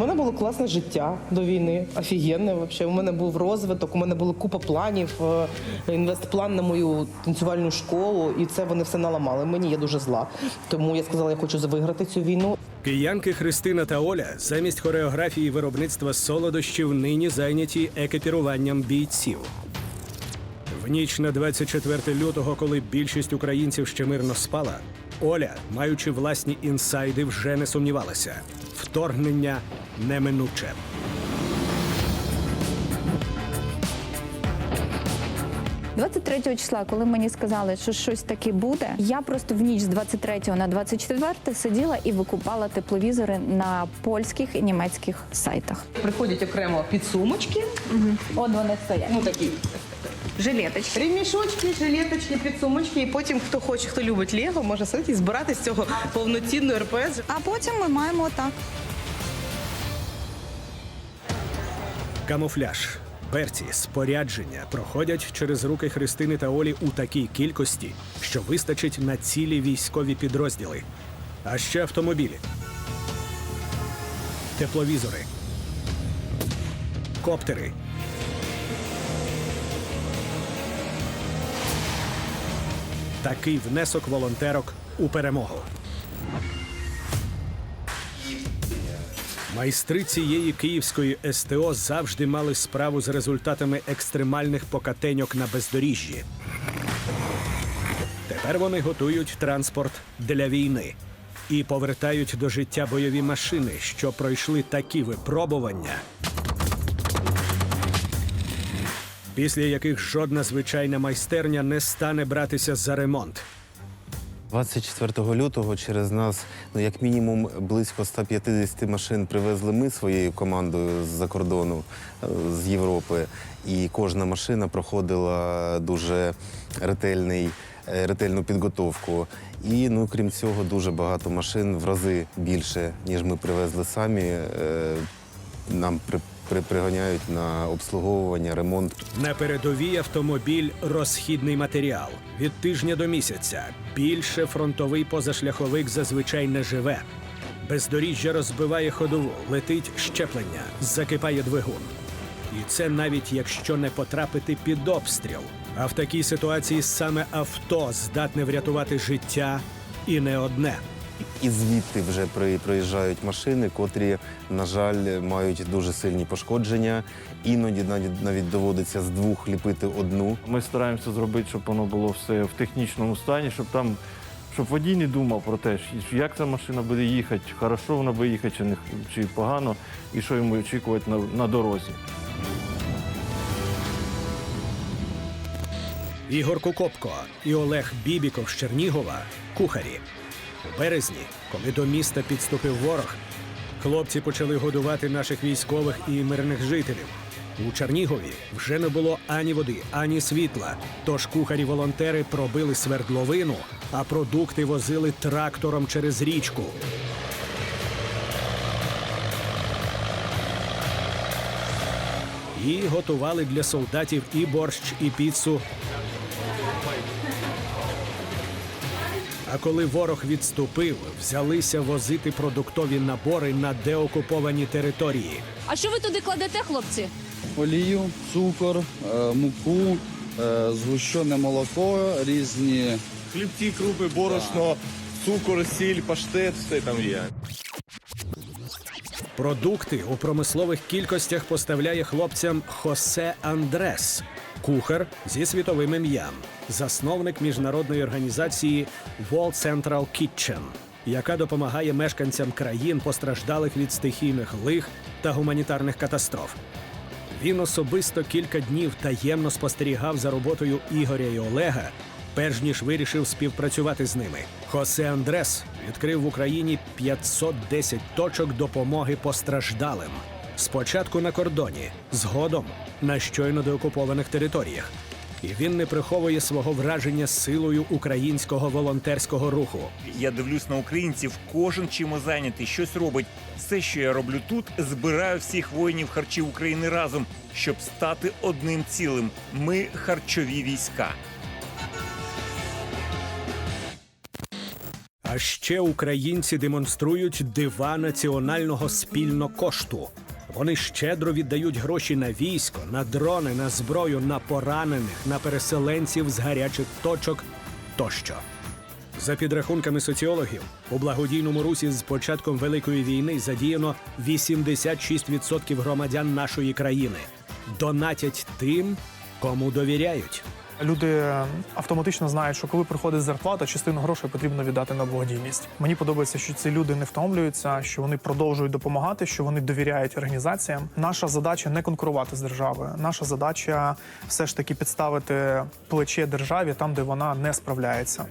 мене було класне життя до війни, офігенне взагалі. У мене був розвиток, у мене була купа планів, е, інвестплан на мою танцювальну школу, і це вони все наламали. Мені я дуже зла. Тому я сказала, я хочу виграти цю війну. Киянки Христина та Оля замість хореографії виробництва солодощів нині зайняті екіпіруванням бійців. В ніч на 24 лютого, коли більшість українців ще мирно спала, Оля, маючи власні інсайди, вже не сумнівалася. Вторгнення неминуче. – 23 числа, коли мені сказали, що щось таке буде, я просто в ніч з 23 на 24 сиділа і викупала тепловізори на польських і німецьких сайтах. Приходять окремо підсумочки, От вони стоять. ну такі Жилеточки. ремішочки, жилеточки, підсумочки. І потім, хто хоче, хто любить Лего, може сидіти і збирати з цього повноцінну РПС. А потім ми маємо отак. Камуфляж, берці, спорядження проходять через руки Христини та Олі у такій кількості, що вистачить на цілі військові підрозділи. А ще автомобілі, тепловізори, коптери. Такий внесок волонтерок у перемогу. Майстри цієї київської СТО завжди мали справу з результатами екстремальних покатеньок на бездоріжжі. Тепер вони готують транспорт для війни і повертають до життя бойові машини, що пройшли такі випробування, після яких жодна звичайна майстерня не стане братися за ремонт. 24 лютого через нас, ну як мінімум, близько 150 машин привезли ми своєю командою з-за кордону е, з Європи. І кожна машина проходила дуже ретельний, е, ретельну підготовку. І ну, крім цього, дуже багато машин в рази більше, ніж ми привезли самі. е, Нам приганяють на обслуговування, ремонт. На передовій автомобіль розхідний матеріал від тижня до місяця. Більше фронтовий позашляховик зазвичай не живе. Бездоріжжя розбиває ходову, летить щеплення, закипає двигун. І це навіть якщо не потрапити під обстріл. А в такій ситуації саме авто здатне врятувати життя і не одне. І звідти вже при- приїжджають машини, котрі, на жаль, мають дуже сильні пошкодження. Іноді навіть, навіть доводиться з двох ліпити одну. Ми стараємося зробити, щоб воно було все в технічному стані, щоб там, щоб водій не думав про те, як ця машина буде їхати, хорошо вона буде їхати чи, не, чи погано, і що йому очікувати на, на дорозі. Ігор Кукопко і Олег Бібіков з Чернігова кухарі. У березні, коли до міста підступив ворог, хлопці почали годувати наших військових і мирних жителів. У Чернігові вже не було ані води, ані світла. Тож кухарі-волонтери пробили свердловину, а продукти возили трактором через річку. І готували для солдатів і борщ, і піцу, А коли ворог відступив, взялися возити продуктові набори на деокуповані території. А що ви туди кладете, хлопці? олію, цукор, е, муку, е, згущене молоко, різні Хлібці, крупи, борошно, цукор, сіль, паштет, все там є. Продукти у промислових кількостях поставляє хлопцям Хосе Андрес, кухар зі світовим ім'ям, засновник міжнародної організації World Central Kitchen, яка допомагає мешканцям країн, постраждалих від стихійних лих та гуманітарних катастроф. Він особисто кілька днів таємно спостерігав за роботою Ігоря і Олега, перш ніж вирішив співпрацювати з ними. Хосе Андрес відкрив в Україні 510 точок допомоги постраждалим. Спочатку на кордоні, згодом на щойно деокупованих територіях. І він не приховує свого враження силою українського волонтерського руху. Я дивлюсь на українців, кожен чимось зайнятий, щось робить. Все, що я роблю тут, збираю всіх воїнів харчів України разом, щоб стати одним цілим. Ми харчові війська. А ще українці демонструють дива національного спільнокошту. Вони щедро віддають гроші на військо, на дрони, на зброю, на поранених, на переселенців з гарячих точок тощо. За підрахунками соціологів, у благодійному русі з початком Великої війни задіяно 86% громадян нашої країни. Донатять тим, кому довіряють. Люди автоматично знають, що коли приходить зарплата, частину грошей потрібно віддати на благодійність. Мені подобається, що ці люди не втомлюються, що вони продовжують допомагати, що вони довіряють організаціям. Наша задача не конкурувати з державою. Наша задача все ж таки підставити плече державі там, де вона не справляється.